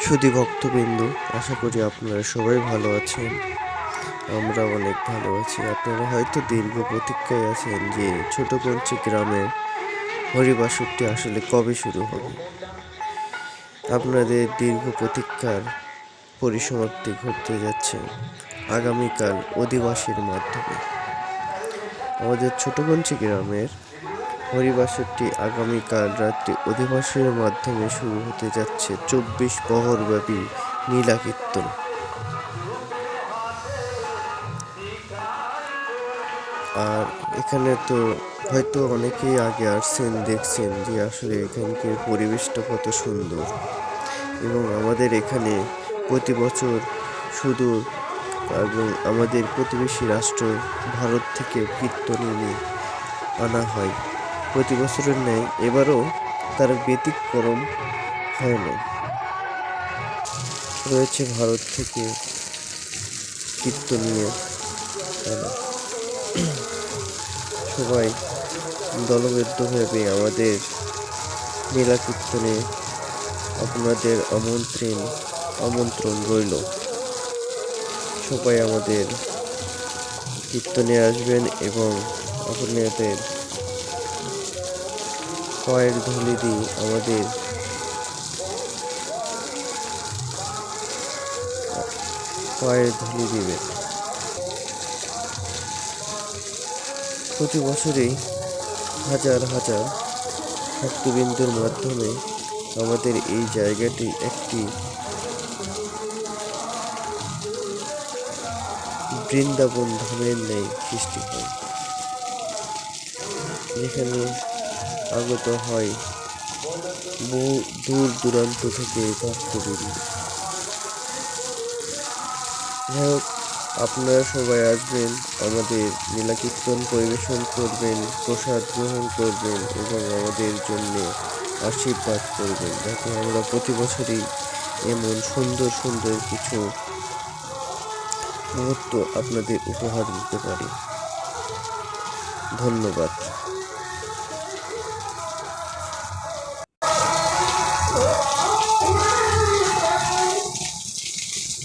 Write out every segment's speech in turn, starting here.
সুধী ভক্তবিন্দু, আশা করি আপনারা সবাই ভালো আছেন। আমরা অনেক ভালো আছি। আপনারা হয়তো দীর্ঘ প্রতীক্ষায় আছেন যে ছোট কঞ্চি গ্রামের হরিবাসরটি আসলে কবে শুরু হবে। আপনাদের দীর্ঘ প্রতীক্ষার পরিসমাপ্তি ঘটতে যাচ্ছে আগামীকাল অধিবাসীর মাধ্যমে। আমাদের ছোটগঞ্জি গ্রামের হরিবাসরটি আগামীকাল রাত্রি অধিবাসের মাধ্যমে শুরু হতে যাচ্ছে চব্বিশ প্রহরব্যাপী নীলা কীর্তন আর এখানে তো হয়তো অনেকেই আগে আসছেন, দেখছেন যে আসলে এখানকার পরিবেশটা কত সুন্দর। এবং আমাদের এখানে প্রতি বছর শুধু এবং আমাদের প্রতিবেশী রাষ্ট্র ভারত থেকে কীর্তন এনে আনা হয়। প্রতি বছরের ন্যায় এবারও তার ব্যতিক্রম হয় না রয়েছে ভারত থেকে কীর্তনীয় সবাই দলবদ্ধভাবে আমাদের নীলা কীর্তনে আপনাদের আমন্ত্রণ আমন্ত্রণ রইল। সবাই আমাদের কীর্তনে আসবেন এবং আপনাদের পায়ের ধুলি দিয়ে আমাদের। পায়ের ধুলি দিবে। প্রতি বছরই হাজার হাজার ভক্তবিন্দুর মাধ্যমে আমাদের এই জায়গাটি একটি বৃন্দাবন ধামের ন্যায় সৃষ্টি হয়। যেখানে আগত হয়। বহু দূর দূরান্ত থেকে ভক্তবৃন্দ যাই হোক, আপনারা সবাই আসবেন, আমাদের নীলাকীর্তন পরিবেশন করবেন, প্রসাদ গ্রহণ করবেন এবং আমাদের জন্য আশীর্বাদ করবেন। যাতে আমরা প্রতি বছরই এমন সুন্দর সুন্দর কিছু মুহূর্ত আপনাদের উপহার দিতে পারি। ধন্যবাদ।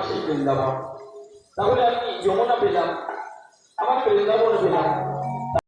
আমার সেই বৃন্দাবন। তাহলে আমি যমুনা পেলাম আমার বৃন্দাবন পেলাম।